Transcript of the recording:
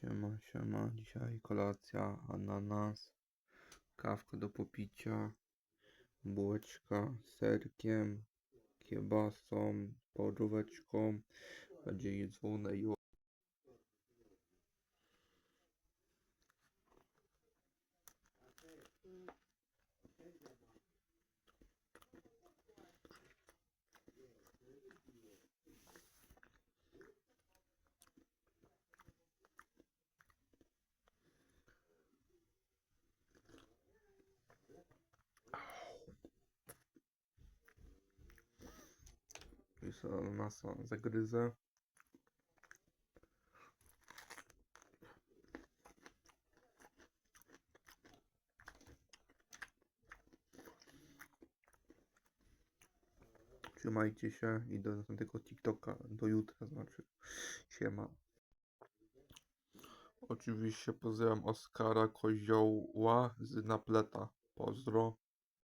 Siema, siema. Dzisiaj kolacja, ananas, kawka do popicia, bułeczka z serkiem, kiełbasą, boróweczką. Będzie jedzone ju. I sobie ananasa zagryzę. Trzymajcie się i do następnego TikToka, do jutra znaczy. Siema. Oczywiście pozdrawiam Oskara Kozioła z Napleta. Pozdro.